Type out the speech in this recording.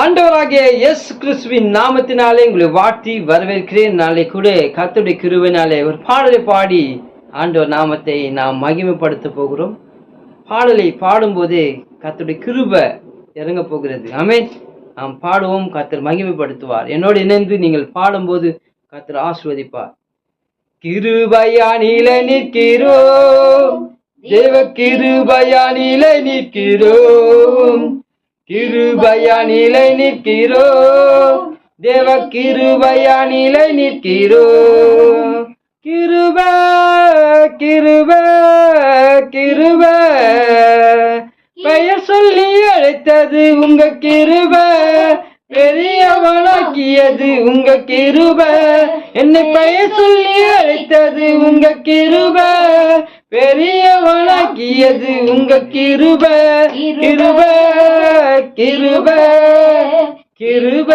ஆண்டவராகிய எஸ் கிறிஸ்துவின் நாமத்தினாலே உங்களை வாழ்த்தி வரவேற்கிறேன். நாளை கூட கத்துடைய கிருவினாலே ஒரு பாடலை பாடி ஆண்டவர் நாமத்தை நாம் மகிமைப்படுத்த போகிறோம். பாடலை பாடும்போது கத்துடைய கிருபை இறங்க போகிறது. ஆமென். நாம் பாடுவோம் கத்தர் மகிமைப்படுத்துவார். என்னோடு இணைந்து நீங்கள் பாடும்போது கர்த்தர் ஆசிர்வதிப்பார். கிருபையானில நிற்கிறோம் தேவ கிருபையானில நிற்கிறோம். கிருபையானிலை நிற்கிறோ? தேவ கிருபையானிலை நிற்கிறோ? கிருப கிருப கிருப. பெயர் சொல்லி அழைத்தது உங்க கிருப. பெரியவனாக்கியது உங்க கிருப. என்னை பெயர் சொல்லி அழைத்தது உங்க கிருப. பெரியவனாக்கியது உங்க கிருப. கிருப. கிருப கிருப.